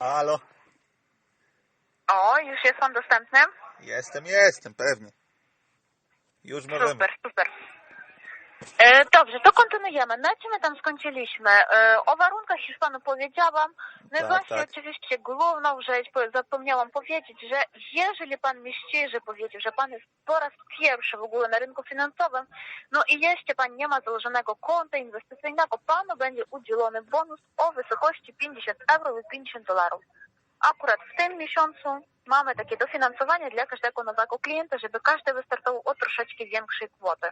Halo? O, już jest pan dostępny? Jestem, jestem, pewnie. Już możemy. Super, super. E, dobrze, to kontynuujemy. Na czym my tam skończyliśmy? E, o warunkach już panu powiedziałam. No i Tak, właśnie tak. oczywiście główną rzecz po- zapomniałam powiedzieć, że jeżeli pan mi szczerze powiedział, że pan jest po raz pierwszy w ogóle na rynku finansowym, no i jeszcze pan nie ma założonego konta inwestycyjnego, panu będzie udzielony bonus o wysokości 50 euro lub 50 dolarów. Akurat w tym miesiącu mamy takie dofinansowanie dla każdego nowego klienta, żeby każdy wystartował o troszeczkę większej kwoty.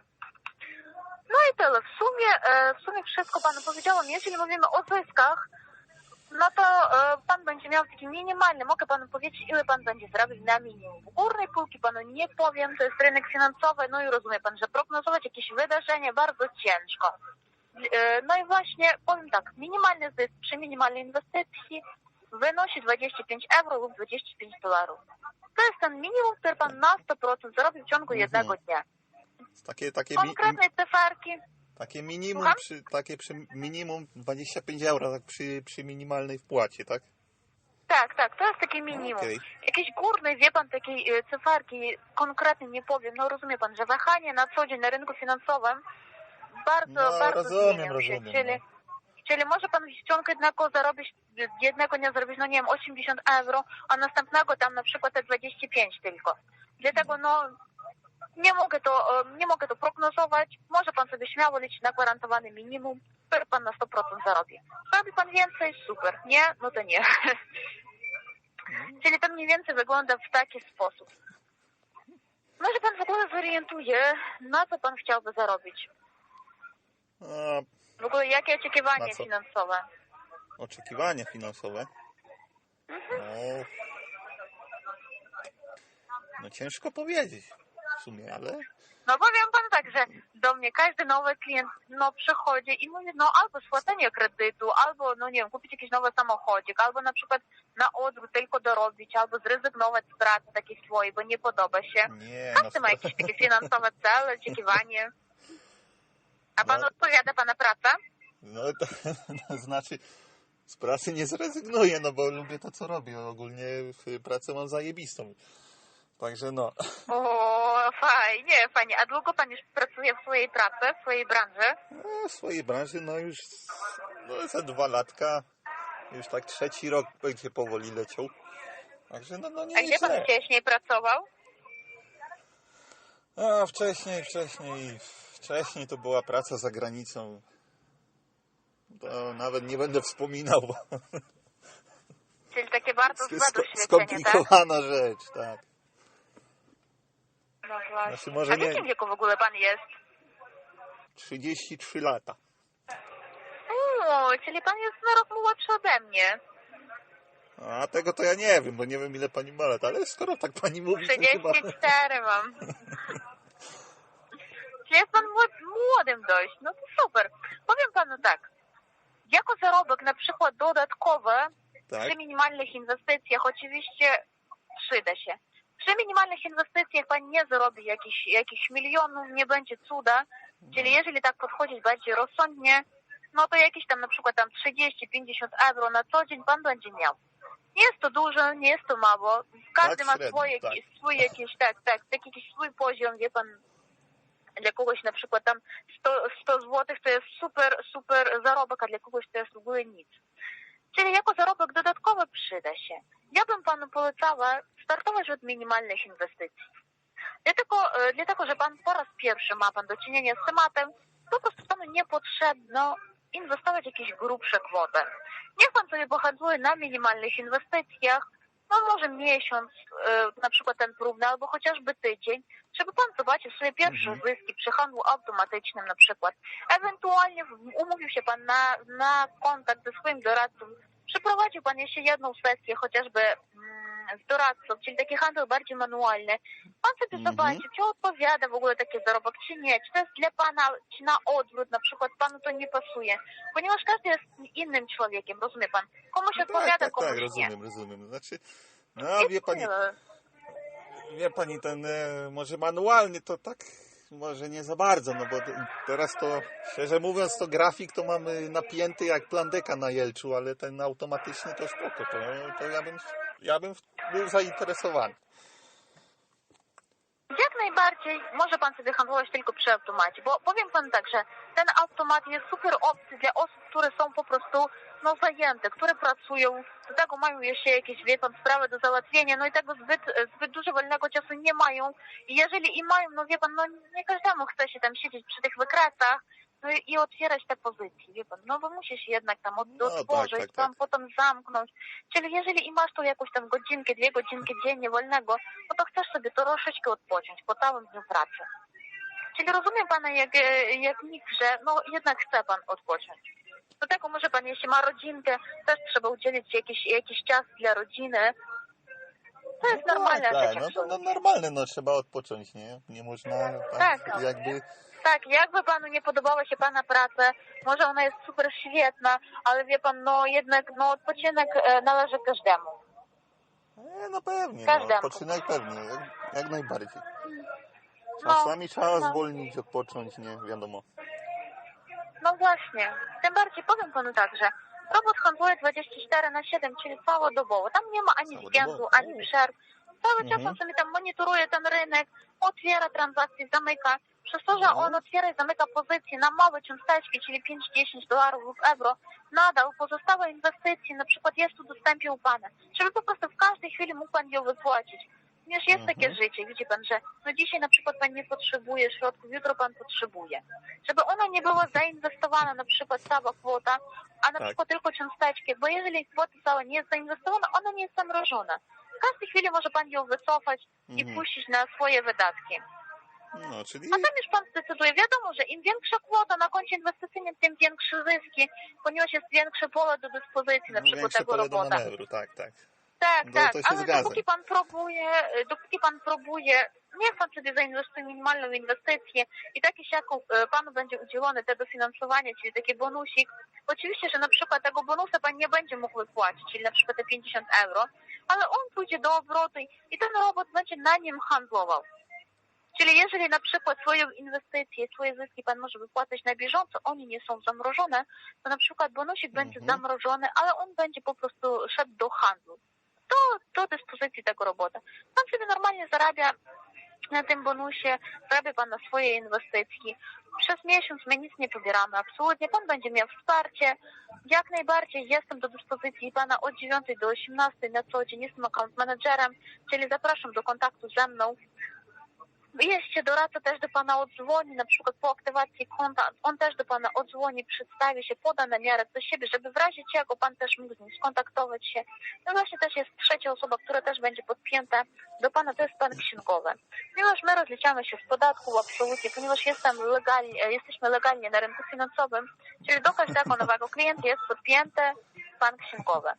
No i tyle. W sumie, e, w sumie wszystko panu powiedziałam. Jeżeli mówimy o zyskach, no to e, pan będzie miał taki minimalny. Mogę panu powiedzieć, ile pan będzie zarabiać na minimum. W górnej półki panu nie powiem, to jest rynek finansowy, no i rozumie pan, że prognozować jakieś wydarzenie bardzo ciężko. E, No i właśnie powiem tak, minimalny zysk przy minimalnej inwestycji wynosi 25 euro lub 25 dolarów. To jest ten minimum, który pan na 100% zarobi w ciągu Mhm. jednego dnia. Takie, takie, Konkretne cyferki. takie minimum Słucham? przy, takie przy minimum 25 euro tak przy, przy minimalnej wpłacie, tak? Tak, tak, to jest takie minimum. Okej. Jakieś górne, wie pan, takiej e, cyferki konkretnie nie powiem. No rozumie pan, że wahanie na co dzień na rynku finansowym bardzo, No, bardzo rozumiem, się. rozumiem, Czyli, czyli może pan w ciągu jednego zarobić, jednego dnia zarobić, no nie wiem, 80 euro, a następnego tam na przykład te 25 tylko. Dlatego no nie mogę to, e, nie mogę to prognozować. Może pan sobie śmiało liczyć na gwarantowane minimum, które pan na 100% zarobi. Robi pan więcej, super. Nie? No to nie. Czyli to mniej więcej wygląda w taki sposób. Może pan w ogóle zorientuje, na co pan chciałby zarobić? W ogóle jakie oczekiwania finansowe? oczekiwania finansowe? Mhm. No, no ciężko powiedzieć sumie, ale No powiem pan tak, że do mnie każdy nowy klient no przychodzi i mówi, no albo spłacenie kredytu, albo no nie wiem, kupić jakiś nowy samochodzik, albo na przykład na odwrót tylko dorobić, albo zrezygnować z pracy takiej swojej, bo nie podoba się. nie, no, Każdy ma jakieś takie finansowe cele, oczekiwanie. A panu No. odpowiada pana praca? no to, to znaczy z pracy nie zrezygnuję, no bo lubię to, co robię. Ogólnie w pracę mam zajebistą. Także no, O, fajnie, fajnie. A długo pan już pracuje w swojej pracy, w swojej branży? no w swojej branży no już no, za dwa latka, już tak trzeci rok będzie powoli leciał. Także no, no nie A gdzie pan wcześniej pracował? A wcześniej, wcześniej, wcześniej to była praca za granicą. To nawet nie będę wspominał, Czyli takie bardzo doświadczenie, tak? skomplikowana rzecz, tak. No właśnie. Znaczy, może A w nie- jakim wieku w ogóle pan jest? 33 lata. O, czyli pan jest na rok młodszy ode mnie. A tego to ja nie wiem, bo nie wiem ile pani ma lat, ale skoro tak pani mówi, to chyba... 34 mam. Czyli jest pan młod, młodym dość. No to super. Powiem panu tak. Jako zarobek na przykład dodatkowy Tak? przy minimalnych inwestycjach oczywiście przyda się. Przy minimalnych inwestycjach pan nie zarobi jakichś, jakichś milionów, nie będzie cuda. Czyli jeżeli tak podchodzić bardziej rozsądnie, no to jakieś tam na przykład tam 30-50 euro na co dzień pan będzie miał. Nie jest to dużo, nie jest to mało. Każdy Tak, ma średnio, swoje, tak. swój jakiś, tak, tak, taki jakiś swój poziom, wie pan, dla kogoś na przykład tam 100, 100 zł to jest super, super zarobek, a dla kogoś to jest w ogóle nic. Czyli jako zarobek dodatkowy przyda się. Ja bym panu polecała startować od minimalnych inwestycji. Dlatego, e, dlatego, że pan po raz pierwszy ma pan do czynienia z tematem, po prostu panu niepotrzebno inwestować jakieś grubsze kwoty. Niech pan sobie pohandluje na minimalnych inwestycjach, no może miesiąc, e, na przykład ten próbny, albo chociażby tydzień, żeby pan zobaczył sobie pierwsze Mhm. zyski przy handlu automatycznym na przykład. Ewentualnie umówił się pan na, na kontakt ze swoim doradcą, przeprowadził pan jeszcze jedną sesję chociażby mm, z doradcą, czyli taki handel bardziej manualny. Pan sobie Mhm. zobaczy, czy odpowiada w ogóle taki zarobek, czy nie, czy to jest dla pana, czy na odwrót, na przykład panu to nie pasuje. Ponieważ każdy jest innym człowiekiem, rozumie pan? Komuś No odpowiada, tak, tak, komuś tak, nie. rozumiem, rozumiem. Znaczy, no wie pani, wie pani, ten e, może manualny to tak może nie za bardzo, no bo te- teraz to, szczerze mówiąc, to grafik to mamy napięty jak plan deka na Jelczu, ale ten automatyczny to spoko, to, to ja bym, ja bym był zainteresowany. Najbardziej może pan sobie handlować tylko przy automacie, bo powiem pan tak, że ten automat jest super opcją dla osób, które są po prostu no, zajęte, które pracują, do tego mają jeszcze jakieś, wie pan, sprawy do załatwienia, no i tego zbyt, zbyt dużo wolnego czasu nie mają. I jeżeli i mają, no wie pan, no nie każdemu chce się tam siedzieć przy tych wykresach, no i, otwierać te pozycje, wie pan, no bo musisz jednak tam od, No, tak, otworzyć, tak, tam tak. potem zamknąć. Czyli jeżeli i masz tu jakąś tam godzinkę, dwie godzinki dziennie wolnego, no to chcesz sobie troszeczkę odpocząć po całym dniu pracy. Czyli rozumiem pana jak, e, jak nikt, że no jednak chce pan odpocząć. Do tego może pan, jeśli ma rodzinkę, też trzeba udzielić jakiś, jakiś czas dla rodziny. To jest normalne. tak, tak tak, no, no normalne, no trzeba odpocząć, nie? Nie można tak, Tak. jakby... Tak, jakby panu nie podobała się pana praca, może ona jest super świetna, ale wie pan, no jednak no odpoczynek e, należy każdemu. E, no pewnie, no, Każdemu. odpoczynek pewnie, jak, jak najbardziej. No, Czasami trzeba no. zwolnić, odpocząć, nie wiadomo. No właśnie. Tym bardziej powiem panu tak, że robot handluje 24 na 7, czyli całodobowo. Tam nie ma ani względu, ani przerw. Cały czas Mhm. on sobie tam monitoruje ten rynek, otwiera transakcje, zamyka. Przez to, że No. on otwiera i zamyka pozycje na małe cząsteczki, czyli 5-10 dolarów lub euro, nadal pozostałe inwestycje, na przykład jest tu dostępie u Pana, żeby po prostu w każdej chwili mógł Pan ją wypłacić. Ponieważ jest Mhm. takie życie, widzi Pan, że no dzisiaj na przykład Pan nie potrzebuje środków, jutro Pan potrzebuje. Żeby ona nie była zainwestowana, na przykład cała kwota, a na Tak. przykład tylko cząsteczki, bo jeżeli kwota cała nie jest zainwestowana, ona nie jest zamrożona. W każdej chwili może Pan ją wycofać i Mhm. puścić na swoje wydatki. No, czyli... A tam już pan zdecyduje. Wiadomo, że im większa kwota na koncie inwestycyjnym, tym większe zyski, ponieważ jest większe pole do dyspozycji na no, przykład większe tego pole do robota. manewru, tak, tak. Tak, No, tak, ale zgadzam. dopóki pan próbuje, dopóki pan próbuje, niech pan sobie zainwestuje minimalną inwestycję i taki siak e, panu będzie udzielone te dofinansowanie, czyli taki bonusik. Oczywiście, że na przykład tego bonusa pan nie będzie mógł wypłacić, czyli na przykład te 50 euro, ale on pójdzie do obrotu i ten robot będzie na nim handlował. Czyli jeżeli na przykład swoją inwestycję, swoje zyski pan może wypłacać na bieżąco, one nie są zamrożone, to na przykład bonusik będzie Mhm. zamrożony, ale on będzie po prostu szedł do handlu. Do, do dyspozycji tego robota. Pan sobie normalnie zarabia na tym bonusie, zarabia pan na swoje inwestycje. Przez miesiąc my nic nie pobieramy, absolutnie. Pan będzie miał wsparcie. Jak najbardziej jestem do dyspozycji pana od 9 do 18 na co dzień. Jestem account managerem, czyli zapraszam do kontaktu ze mną. Jeśli doradca też do Pana odzwoni, na przykład po aktywacji konta, on też do Pana odzwoni, przedstawi się, poda namiarę do siebie, żeby w razie czego Pan też mógł z nim skontaktować się. No właśnie też jest trzecia osoba, która też będzie podpięta do Pana, to jest Pan księgowy. Ponieważ my rozliczamy się z podatku absolutnie, ponieważ jestem legalnie, jesteśmy legalnie na rynku finansowym, czyli do każdego nowego klienta jest podpięty Pan księgowy.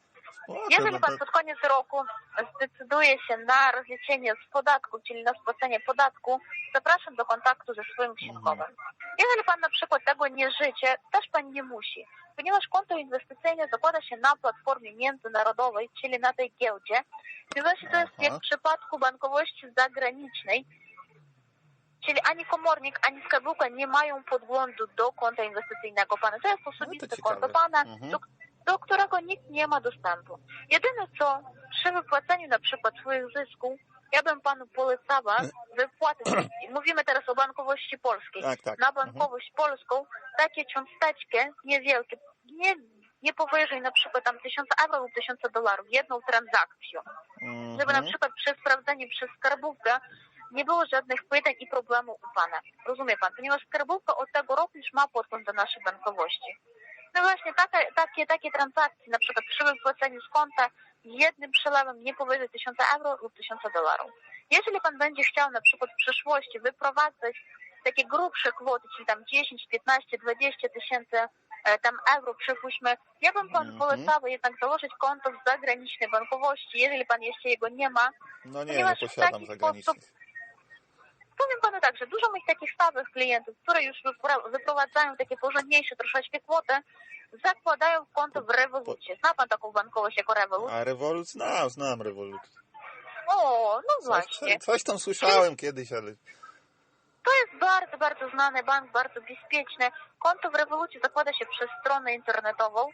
To, Jeżeli no, pan to, pod koniec roku zdecyduje się na rozliczenie z podatku, czyli na spłacenie podatku, zapraszam do kontaktu ze swoim księgowym. Jeżeli pan na przykład tego nie życie, też pan nie musi, ponieważ konto inwestycyjne zakłada się na platformie międzynarodowej, czyli na tej giełdzie. Właśnie to jest Aha. jak w przypadku bankowości zagranicznej, Czyli ani komornik, ani skarbówka nie mają podglądu do konta inwestycyjnego pana. To jest osobiste No ciekawe. konto pana, Mhm. do, do którego nikt nie ma dostępu. Jedyne co, przy wypłaceniu na przykład swoich zysków, ja bym panu polecała wypłatę, mówimy teraz o bankowości polskiej, tak, tak. na Mhm. bankowość polską takie cząsteczki niewielkie, nie, nie powyżej na przykład tam 1000 euro lub 1000 dolarów, jedną transakcją żeby na Mhm. przykład przy sprawdzeniu przez skarbówkę nie było żadnych pytań i problemów u Pana. Rozumie Pan? Ponieważ skarbówka od tego roku już ma podgląd do naszej bankowości. No właśnie takie, takie, takie transakcje, na przykład przy wypłaceniu z konta jednym przelewem nie powyżej 1000 euro lub 1000 dolarów. Jeżeli Pan będzie chciał na przykład w przyszłości wyprowadzać takie grubsze kwoty, czyli tam 10, 15, 20 tysięcy e, tam euro, przypuśćmy, ja bym Pan Mhm. polecała jednak założyć konto w zagranicznej bankowości, jeżeli Pan jeszcze jego nie ma. No nie, nie ponieważ w posiadam taki zagranicznych. Powiem Panu tak, że dużo moich takich stałych klientów, które już wyprowadzają takie porządniejsze troszeczkę kwoty, zakładają konto w Revolucie. Zna Pan taką bankowość jako Revolut? A Revolut znam, znam Revolut. O, no Coś, właśnie. coś tam słyszałem kiedyś, ale... To jest bardzo, bardzo znany bank, bardzo bezpieczny. Konto w Rewolucji zakłada się przez stronę internetową,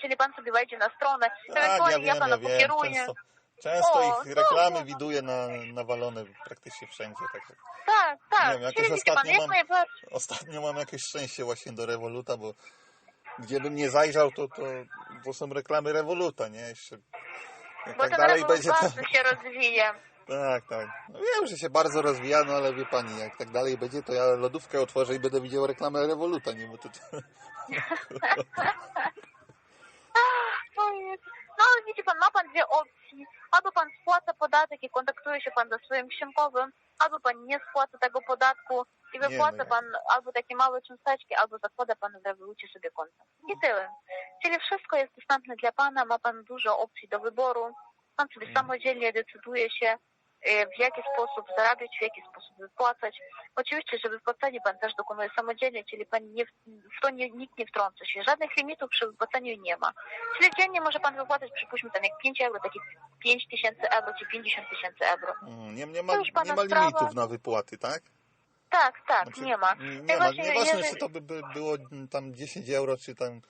czyli pan sobie wejdzie na stronę, Tak, ja ewentualnie ja wiem, pana ja pokieruję. Często, często O, ich reklamy no. widuję na, nawalone praktycznie wszędzie. Tak. Tak, tak. Nie wiem, jakoś czyli widzi pan, ostatnio jak mam- najbardziej. Ostatnio mam jakieś szczęście właśnie do Revoluta, bo gdziebym nie zajrzał, to, to, to są reklamy Revoluta, nie? Jeszcze, jak Bo tak ten dalej będzie, to... bardzo się rozwija. Tak, tak. No wiem, że się bardzo rozwija, no ale wie pani, jak tak dalej będzie, to ja lodówkę otworzę i będę widział reklamę Revoluta, nie? Bo to, to... Ojej. No ale widzi pan, ma pan dwie opcje. Albo pan spłaca podatek i kontaktuje się pan ze swoim księgowym, albo pan nie spłaca tego podatku i Nie, wypłaca no jak- pan albo takie małe cząsteczki, albo zakłada pan w rewolucie sobie konto. I tyle. Czyli wszystko jest dostępne dla pana, ma pan dużo opcji do wyboru. Pan sobie Mhm. samodzielnie decyduje się, w jaki sposób zarabiać, w jaki sposób wypłacać. Oczywiście, że wypłacanie pan też dokonuje samodzielnie, czyli pan nie, w to nie, nikt nie wtrąca się. Żadnych limitów przy wypłacaniu nie ma. Czyli dziennie może pan wypłacać, przypuśćmy tam jak 5 euro, takie 5 tysięcy euro, czy 50 tysięcy euro. Mm, Nie, nie ma, nie ma sprawa. limitów na wypłaty, tak? Tak, tak, Znaczy, nie ma. Nie, nie ma. Nieważne, jeżeli- czy to by, by było mm, tam 10 euro, czy tam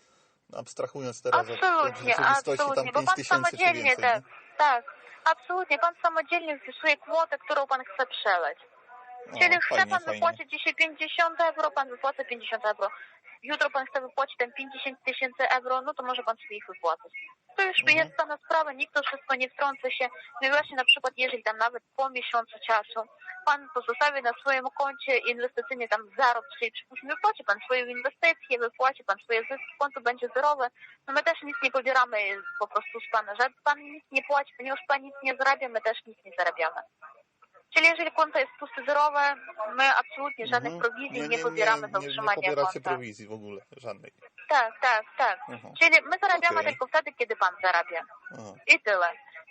abstrahując teraz od- od Absolutnie, rzeczywistości tam absolutnie, bo 5 pan tysięcy czy samodzielnie, więcej. tak, tak, absolutnie, pan samodzielnie wpisuje kwotę, którą pan chce przeleć. Czyli chce fajnie, pan fajnie. wypłacić dzisiaj 50 euro, pan wypłaca 50 euro. Jutro pan chce wypłacić ten 50 tysięcy euro, no to może pan sobie ich wypłacać. To już Mhm. jest pana sprawa, nikt to wszystko nie wtrąca się. No i właśnie na przykład, jeżeli tam nawet po miesiącu czasu pan pozostawi na swoim koncie inwestycyjnie tam zarób, czyli przypuśćmy wypłaci pan swoją inwestycję, wypłaci pan swoje zyski, konto będzie zerowe, no my też nic nie pobieramy po prostu z pana, że pan nic nie płaci, ponieważ pan nic nie zarabia, my też nic nie zarabiamy. Czyli jeżeli konto jest puste zerowe, my absolutnie żadnych Mhm. prowizji nie, pobieramy za nie, nie utrzymanie pobieracie konta. prowizji w ogóle, żadnej. Tak, tak, tak. Aha, Czyli my zarabiamy Okej. tylko wtedy, kiedy pan zarabia. aha. I tyle.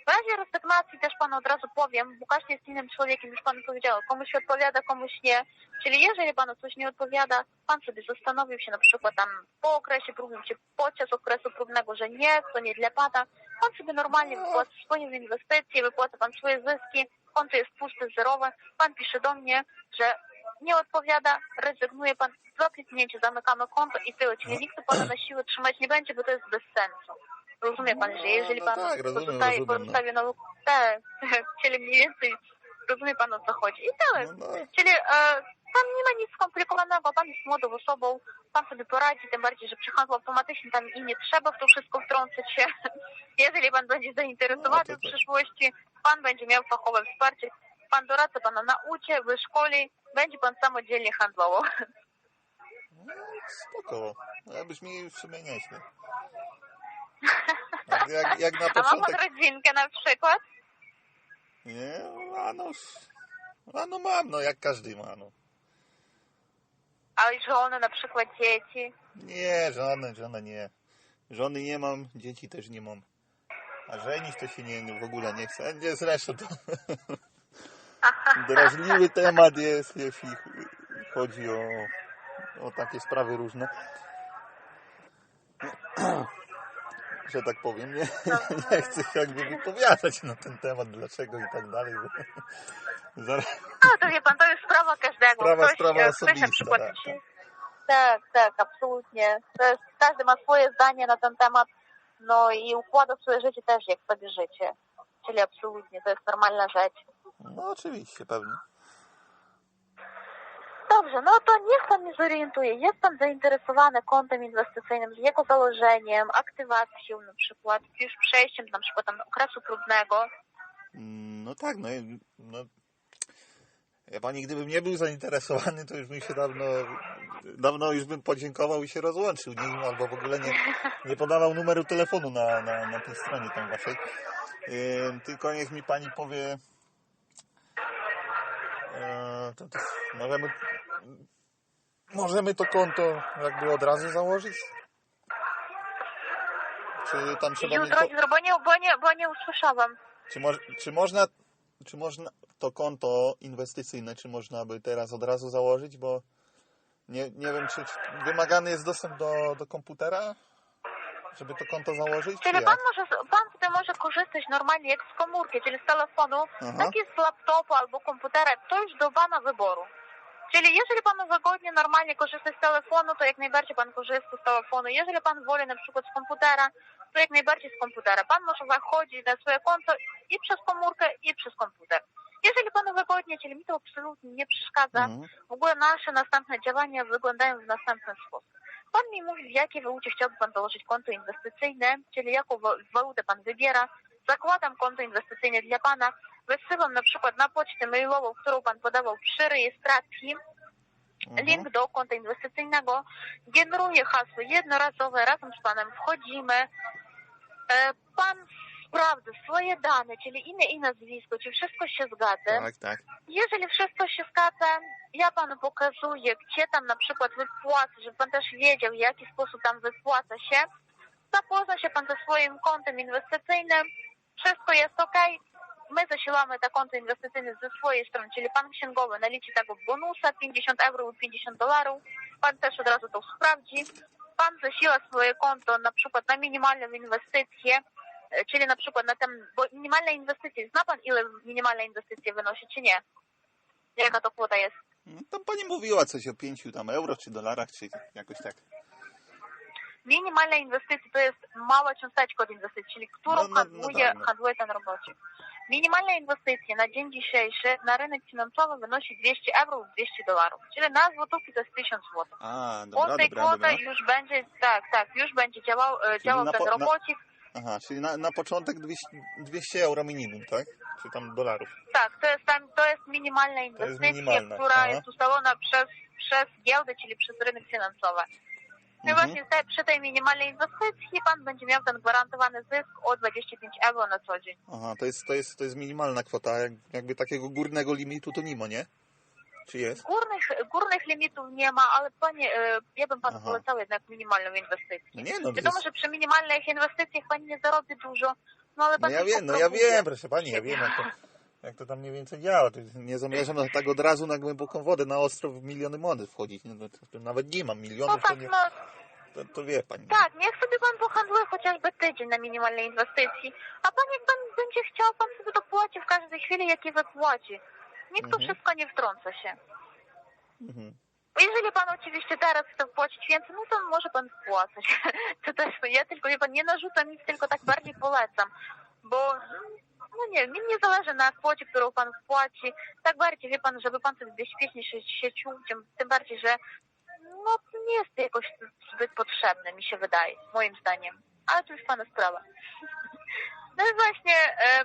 W razie rezygnacji też panu od razu powiem, bo każdy jest innym człowiekiem, już panu powiedziałem, komuś odpowiada, komuś nie. Czyli jeżeli panu coś nie odpowiada, pan sobie zastanowił się na przykład tam po okresie próbnym, czy podczas okresu próbnego, że nie, to nie dla pana, pan sobie normalnie wypłaca swoje inwestycje, wypłaca pan swoje zyski, konto jest puste, zerowe, pan pisze do mnie, że nie odpowiada, rezygnuje pan, za kliknięcie zamykamy konto i tyle. Czyli nikt tu pana na siłę trzymać nie będzie, bo to jest bez sensu. Rozumie pan, że jeżeli No pan tak, rozumiem, pozostaje, rozumiem, no. pozostawi tak, czyli mniej więcej rozumie pan o co chodzi. I tyle. No, no. Czyli e, tam nie ma nic skomplikowanego, pan jest młodą osobą, pan sobie poradzi, tym bardziej, że przy handlu automatycznym tam i nie trzeba w to wszystko wtrącać się. Jeżeli pan będzie zainteresowany No, w tak. przyszłości, pan będzie miał fachowe wsparcie, pan doradca pana nauczy, wyszkoli, będzie pan samodzielnie handlował. No, spoko. No, brzmi w sumie nieźle. Jak, jak, jak na A ma pan początek... rodzinkę na przykład? Nie, a no... A no mam, no jak każdy ma, no. A żony, na przykład dzieci? Nie, żony, żony nie. Żony nie mam, dzieci też nie mam. A żenić to się nie, w ogóle nie chcę. Nie, zresztą to drażliwy temat jest, jeśli chodzi o, o takie sprawy różne. Że tak powiem, nie, nie chcę jakby wypowiadać na ten temat, dlaczego i tak dalej. bo Zaraz, No to wie pan, to jest sprawa każdego. Sprawa- ktoś, sprawa na osobista, przykład tak, się... tak, tak, absolutnie. To jest, każdy ma swoje zdanie na ten temat, no i układa swoje życie też jak sobie życie. Czyli absolutnie, to jest normalna rzecz. no oczywiście, pewnie. Dobrze, no to niech pan mnie zorientuje. Jest pan zainteresowany kontem inwestycyjnym, z jego założeniem, aktywacją na przykład, już przejściem na przykład tam okresu próbnego. Mm, No tak, no, no ja pani, gdybym nie był zainteresowany, to już bym się dawno, dawno już bym podziękował i się rozłączył, nie, albo w ogóle nie, nie podawał numeru telefonu na, na, na tej stronie tam waszej. Tylko niech mi pani powie, e, to, to, możemy, możemy to konto jakby od razu założyć? Czy tam trzeba Jutro, to... jutro, bo nie, bo nie, bo nie usłyszałam. Czy, mo czy można czy można to konto inwestycyjne, czy można by teraz od razu założyć, bo nie, nie wiem, czy, wymagany jest dostęp do, do komputera, żeby to konto założyć, czy Czyli jak? pan może, pan sobie może korzystać normalnie jak z komórki, czyli z telefonu, Aha. tak jest z laptopu albo komputera, to już do pana wyboru. Czyli jeżeli panu wygodnie, normalnie korzystać z telefonu, to jak najbardziej pan korzysta z telefonu. Jeżeli pan woli na przykład z komputera, to jak najbardziej z komputera. Pan może zachodzić na swoje konto i przez komórkę, i przez komputer. Jeżeli panu wygodnie, czyli mi to absolutnie nie przeszkadza, Mhm. w ogóle nasze następne działania wyglądają w następny sposób. Pan mi mówi, w jakiej walucie chciałby pan założyć konto inwestycyjne, czyli jaką wa- walutę pan wybiera. Zakładam konto inwestycyjne dla pana, wysyłam na przykład na pocztę mailową, którą pan podawał przy rejestracji, Mhm. link do konta inwestycyjnego, generuję hasło jednorazowe, razem z panem wchodzimy, e, pan sprawdza swoje dane, czyli imię i nazwisko, czy wszystko się zgadza. Tak, tak. Jeżeli wszystko się zgadza, ja panu pokazuję, gdzie tam na przykład wypłaca, żeby pan też wiedział, w jaki sposób tam wypłaca się. Zapozna się pan ze swoim kontem inwestycyjnym, wszystko jest ok. My zasilamy to konto inwestycyjne ze swojej strony, czyli pan księgowy naliczy tego bonusa 50 euro lub 50 dolarów. Pan też od razu to sprawdzi. Pan zasila swoje konto na przykład na minimalną inwestycję, czyli na przykład na ten, bo minimalna inwestycja, zna pan ile minimalna inwestycja wynosi, czy nie? Jaka to kwota jest? No, Tam pani mówiła coś o 5 tam euro, czy dolarach, czy jakoś tak. Minimalna inwestycja to jest mała cząsteczka od inwestycji, czyli którą No, no, no handluje, tak, no. handluje ten robocik. Minimalna inwestycja na dzień dzisiejszy na rynek finansowy wynosi 200 euro lub 200 dolarów, czyli na złotówki to jest 1000 zł. A, Od dobra, tej dobra, kwoty dobra. już będzie, tak, tak, już będzie działał, e, działał ten po- robocik. Aha, czyli na, na początek 200, 200 euro minimum, tak? Czy tam dolarów. Tak, to jest tam, to jest minimalna inwestycja, minimalna, która aha. jest ustalona przez, przez giełdę, czyli przez rynek finansowy. No i Mhm. właśnie te, przy tej minimalnej inwestycji pan będzie miał ten gwarantowany zysk o 25 euro na co dzień. Aha, to jest, to jest, to jest minimalna kwota, jak, jakby takiego górnego limitu to nie ma, nie? Czy jest? Górnych, górnych limitów nie ma, ale panie, e, ja bym panu Aha. polecał jednak minimalną inwestycję. No nie, no Wiadomo, jest... że przy minimalnych inwestycjach pani nie zarobi dużo, no ale No pan ja coś wiem, no ja wiem, proszę pani, ja wiem jak to, jak to tam mniej więcej działa. Nie zamierzam tak od razu na głęboką wodę, na ostro w miliony monet wchodzić. No, nawet nie mam No milionów, to, tak, nie, no to, to wie pani. tak, niech sobie pan pohandluje chociażby tydzień na minimalnej inwestycji, a pan jak pan będzie chciał, pan sobie dopłaci w każdej chwili, jakie wypłaci. Nikt tu Mhm. wszystko nie wtrąca się. Mhm. Jeżeli pan oczywiście teraz chce wpłacić więcej, no to może pan wpłacać. To też ja tylko wie pan nie narzucam nic, tylko tak bardziej polecam. Bo no nie, mi nie zależy na kwocie, którą pan wpłaci. Tak bardziej wie pan, żeby pan sobie bezpiecznie się, się czuł, tym, bardziej, że no nie jest to jakoś zbyt potrzebne, mi się wydaje, moim zdaniem. Ale to już pana sprawa. No i właśnie e,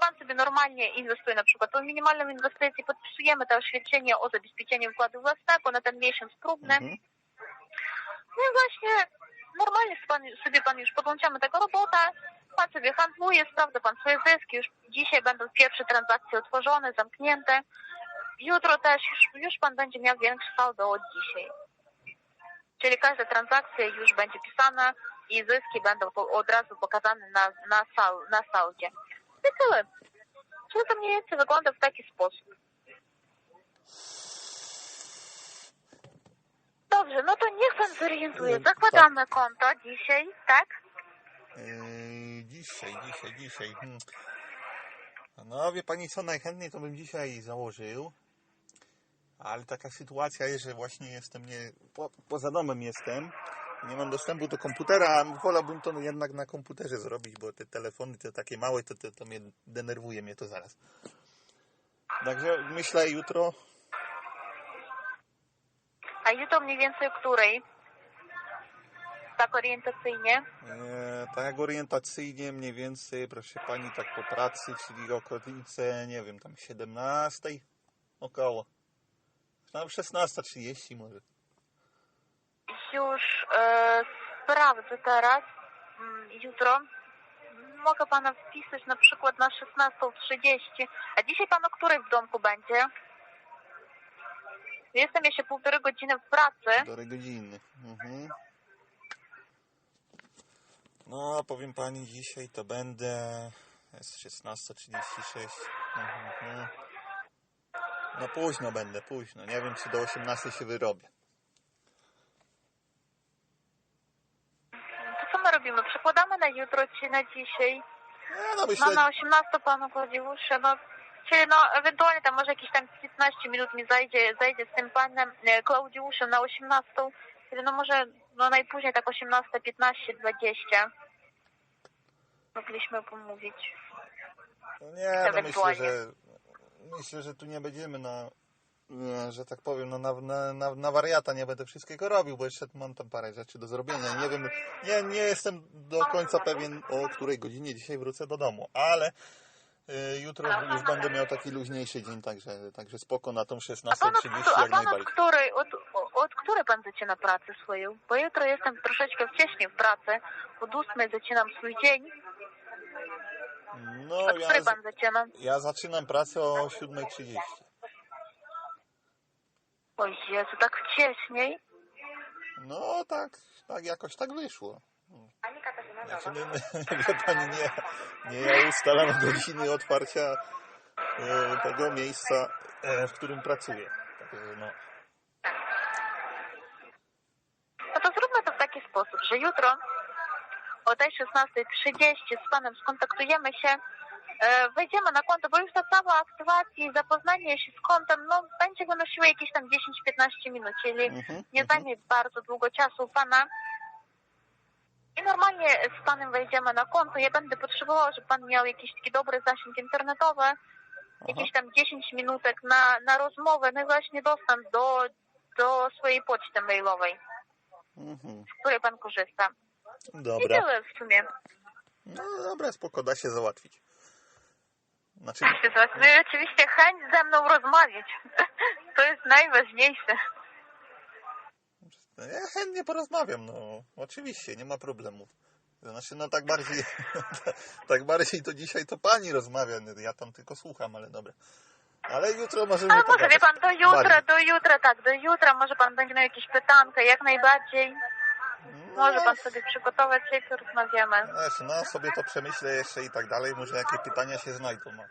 pan sobie normalnie inwestuje na przykład tą minimalną inwestycję, podpisujemy to oświadczenie o zabezpieczeniu wkładu własnego na ten miesiąc próbny. Mhm. No i właśnie normalnie sobie pan, sobie pan już podłączamy tego robota, pan sobie handluje, sprawdza pan swoje zyski, już dzisiaj będą pierwsze transakcje otworzone, zamknięte. Jutro też już, już pan będzie miał większe saldo od dzisiaj. Czyli każda transakcja już będzie pisana i zyski będą po, od razu pokazane na, na, sal, na saldzie. I tyle. To mniej więcej wygląda w taki sposób. Dobrze, no to niech pan zorientuje. E, Zakładamy konto dzisiaj, tak? Eee, dzisiaj, dzisiaj, dzisiaj. Hmm. No wie pani co, najchętniej to bym dzisiaj założył. Ale taka sytuacja jest, że właśnie jestem nie, po, poza domem jestem. Nie mam dostępu do komputera, a wolałbym to jednak na komputerze zrobić, bo te telefony te takie małe, to, to, to mnie denerwuje mnie to zaraz. Także myślę jutro, A jutro mniej więcej o której? Tak orientacyjnie. E, tak orientacyjnie mniej więcej, proszę pani, tak po pracy, czyli okolice, nie wiem, tam 17 około. Tam 16.30 może. Już e, sprawdzę teraz. Mm, jutro. Mogę pana wpisać na przykład na 16.30. A dzisiaj pan o której w domku będzie? Jestem jeszcze półtorej godziny w pracy. Półtorej godziny. Mhm. No, powiem pani, dzisiaj to będę... Jest 16.36. Mhm. No późno będę, późno. Nie wiem, czy do 18 się wyrobię. To co my robimy? Przekładamy na jutro czy na dzisiaj? Nie, no No myślę... na 18 panu chodzi uszy, no Czyli no ewentualnie tam może jakieś tam 15 minut mi zajdzie, zajdzie z tym panem e, Klaudiuszem na 18, czyli no może no najpóźniej tak 18, 15, 20 mogliśmy pomówić. No nie, no myślę, że myślę, że tu nie będziemy na, że tak powiem, no na, na, na, na wariata nie będę wszystkiego robił, bo jeszcze mam tam parę rzeczy do zrobienia. Nie wiem, nie, nie jestem do końca pewien, o której godzinie dzisiaj wrócę do domu, ale e, jutro już będę miał taki luźniejszy dzień, także, także spoko na tą A pan, od, 16.30 a jak pan od najbardziej. której, od, od której pan zaczyna pracę swoją? Bo jutro jestem troszeczkę wcześniej w pracy, od 8 zaczynam swój dzień. No, Od ja, której pan zaczyna? ja zaczynam pracę o 7.30. O Jezu, tak wcześniej. No tak, tak jakoś tak wyszło. Znaczy, nie, nie, wie pani, nie, nie ja ustalam godziny otwarcia e, tego miejsca, e, w którym pracuję. Także no, No to zróbmy to w taki sposób, że jutro o tej 16.30 z panem skontaktujemy się, wejdziemy na konto, bo już ta cała aktywacja i zapoznanie się z kontem, no będzie wynosiło jakieś tam 10-15 minut, czyli Mhm, nie mhm. zajmie bardzo długo czasu u pana. I normalnie z panem wejdziemy na konto. Ja będę potrzebowała, żeby pan miał jakiś taki dobry zasięg internetowy, jakieś tam 10 minutek na, na rozmowę, no i właśnie dostęp do, do swojej poczty mailowej, Mhm. z której pan korzysta. I Dobra, tyle w sumie. no dobra, spoko, da się załatwić. Znaczy, No i oczywiście chęć ze mną rozmawiać. To jest najważniejsze. ja chętnie porozmawiam, no oczywiście, nie ma problemu. Znaczy, no tak bardziej, tak bardziej to dzisiaj to pani rozmawia, no, ja tam tylko słucham, ale dobra. Ale jutro możemy Ale może wie pan, do jutra, bardziej. do jutra, tak, do jutra może pan będzie miał jakieś pytanka, jak najbardziej. Może pan sobie przygotować się i porozmawiamy. Wiesz, no sobie to przemyślę jeszcze i tak dalej, może jakie pytania się znajdą. No,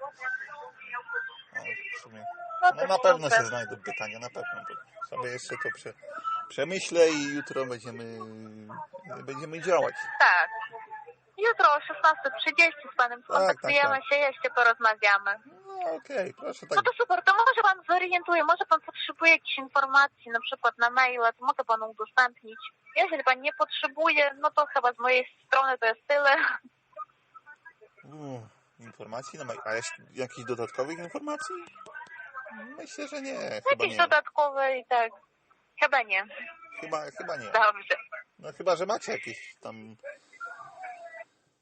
no w sumie. No No na pewno super. się znajdą pytania, na pewno. Sobie jeszcze to prze, przemyślę i jutro będziemy, będziemy działać. Tak. Jutro o 16.30 z panem skontaktujemy tak, się, jeszcze porozmawiamy. No okej, proszę No tak. to super, to może pan zorientuje, może pan potrzebuje jakichś informacji, na przykład na maila, to mogę panu udostępnić. Jeżeli pan nie potrzebuje, no to chyba z mojej strony to jest tyle. U, informacji, na maj- a jeszcze jakichś dodatkowych informacji? Myślę, że nie, Jakieś dodatkowe i tak. Chyba nie. Chyba, chyba nie. Dobrze. No chyba, że macie jakieś tam...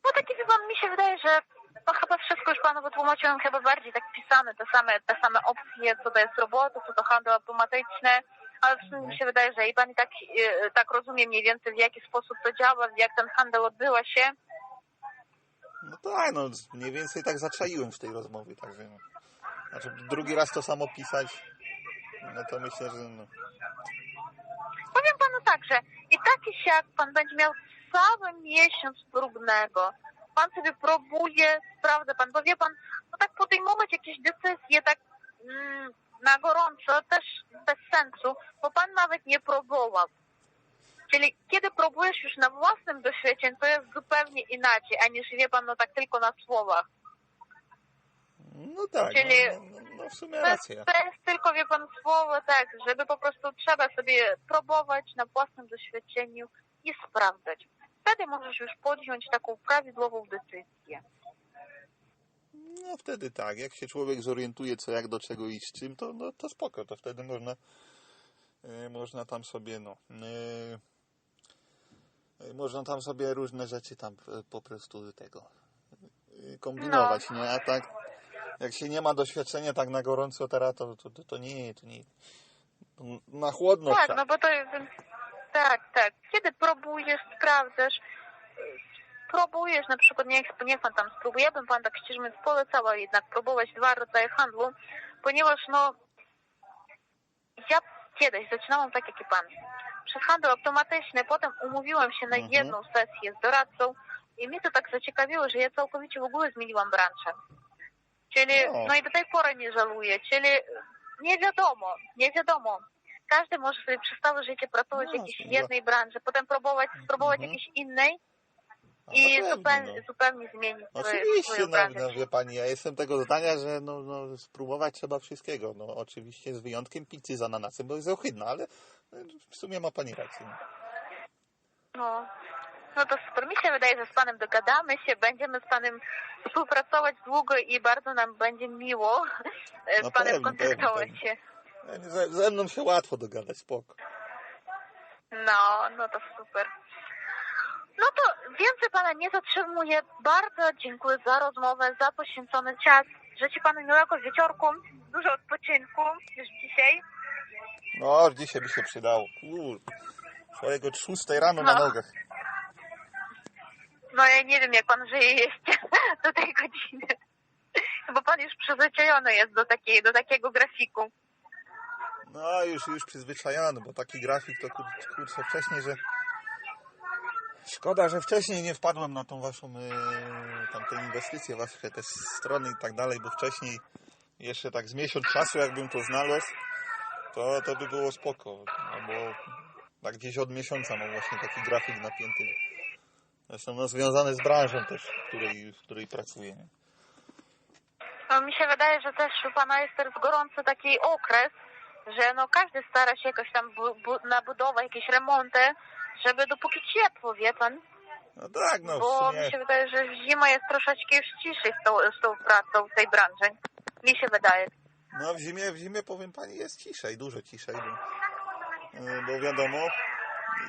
No taki wie pan, mi się wydaje, że no chyba wszystko już panu wytłumaczyłem, chyba bardziej tak pisane, te same, te same opcje, co to jest robota, co to handel automatyczny, ale w sumie mi się wydaje, że i pan tak, e, tak rozumie mniej więcej w jaki sposób to działa, jak ten handel odbywa się. No tak, no mniej więcej tak zaczaiłem w tej rozmowie, także no. Znaczy drugi raz to samo pisać, no to myślę, że no. Powiem panu tak, że i tak i siak pan będzie miał cały miesiąc próbnego. Pan sobie próbuje, sprawdza pan, bo wie pan, no tak podejmować jakieś decyzje tak mm, na gorąco też bez sensu, bo pan nawet nie próbował. Czyli kiedy próbujesz już na własnym doświadczeniu, to jest zupełnie inaczej, aniż wie pan, no tak tylko na słowach. No tak, Czyli- no, no, no w sumie To jest, racja. to jest tylko, wie pan, słowo tak, żeby po prostu trzeba sobie próbować na własnym doświadczeniu i sprawdzać. Wtedy możesz już podjąć taką prawidłową decyzję. No wtedy tak, jak się człowiek zorientuje co jak do czego i z czym, to, no, to spoko, to wtedy można e, można tam sobie no e, można tam sobie różne rzeczy tam po prostu tego e, kombinować, nie? A tak jak się nie ma doświadczenia tak na gorąco teraz, to, to, to, to nie, to nie na chłodno tak, trzeba. no bo to jest... Tak, tak. Kiedy próbujesz, sprawdzasz, próbujesz na przykład, niech, niech pan tam spróbuje, ja bym pan tak szczerze mówiąc polecała jednak próbować dwa rodzaje handlu, ponieważ no ja kiedyś zaczynałam tak jak i pan. Przez handel automatyczny, potem umówiłam się na Mhm. jedną sesję z doradcą i mnie to tak zaciekawiło, że ja całkowicie w ogóle zmieniłam branżę. Czyli, No. no i do tej pory nie żaluję, czyli nie wiadomo, nie wiadomo. Każdy może sobie przez całe życie pracować w No, jakiejś ja- jednej branży, potem próbować, spróbować Mhm. jakiejś innej i na pewno, zupełnie, no. zupełnie zmienić swoje, Oczywiście, swoją no, no, wie pani, ja jestem tego zdania, że no, no, spróbować trzeba wszystkiego. No, oczywiście z wyjątkiem pizzy z ananasem, bo jest ohydna, ale e, w sumie ma pani rację. No. no to super. Mi się wydaje, że z panem dogadamy się, będziemy z panem współpracować długo i bardzo nam będzie miło e, z No panem pewnie, kontaktować pewnie, się. Ze, ze mną się łatwo dogadać, spoko. No, no to super. No to więcej pana nie zatrzymuję. Bardzo dziękuję za rozmowę, za poświęcony czas. Życzę panu miłego wieczorku, dużo odpoczynku już dzisiaj. No, dzisiaj by się przydało. Kur... Człowiek od 6 rano na No. nogach. No ja nie wiem, jak pan żyje jeszcze do tej godziny. Bo pan już przyzwyczajony jest do, takiej, do takiego grafiku. No, już, już przyzwyczajony, bo taki grafik to kur, kurczę wcześniej, że... Szkoda, że wcześniej nie wpadłem na tą waszą e, tamtą inwestycję, wasze te strony i tak dalej, bo wcześniej jeszcze tak z miesiąc czasu, jakbym to znalazł, to, to by było spoko. No, bo tak gdzieś od miesiąca mam właśnie taki grafik napięty. Zresztą no, związany z branżą też, w której, w której pracuję. Nie? No, mi się wydaje, że też u pana jest teraz gorący taki okres, że no każdy stara się jakoś tam bu, bu, na budowę, jakieś remonty, żeby dopóki ciepło, wie pan. No tak, no Bo sumie... mi się wydaje, że w zimę jest troszeczkę już ciszej z tą, z tą pracą w tej branży. Mi się wydaje. No w zimie, w zimie powiem pani jest ciszej, dużo ciszej, bo, e, bo wiadomo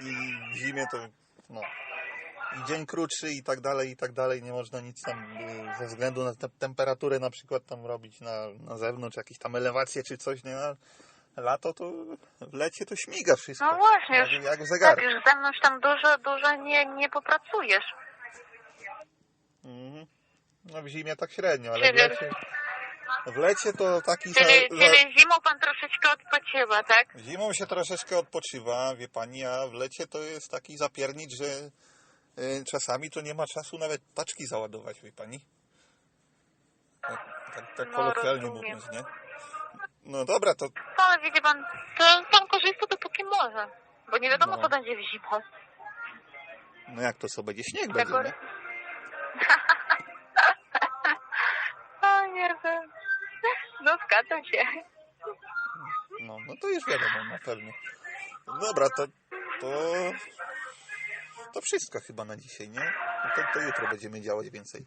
i w zimie to no i dzień krótszy i tak dalej, i tak dalej, nie można nic tam e, ze względu na te, temperaturę na przykład tam robić na, na zewnątrz, jakieś tam elewacje czy coś, nie? A lato to w lecie to śmiga wszystko. No właśnie, jak, już, jak w tak już ze mną tam dużo, dużo nie, nie popracujesz. Mhm. No w zimie tak średnio, ale w Czyli- lecie, w lecie to taki za, Czyli, za, czyli zimą pan troszeczkę odpoczywa, tak? Zimą się troszeczkę odpoczywa, wie pani, a w lecie to jest taki zapiernicz, że y, czasami to nie ma czasu nawet paczki załadować, wie pani. Tak, tak, tak No, kolokwialnie mówiąc, nie? No dobra, to No, ale widzi pan, to pan korzysta dopóki może. Bo nie wiadomo, No. co będzie w zimą. no jak to co, będzie śnieg Tego... będzie, nie? o Jezu. No, zgadzam się. No, no to już wiadomo, na pewno. Dobra, to, to, to wszystko chyba na dzisiaj, nie? No To, to jutro będziemy działać więcej.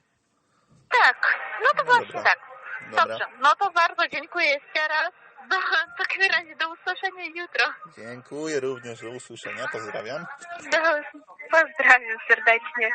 Tak, no to No właśnie dobra. tak. Dobra, Dobrze, no to bardzo dziękuję jeszcze raz. Do, w takim razie do usłyszenia jutro. dziękuję również, do usłyszenia, pozdrawiam. Do, pozdrawiam serdecznie.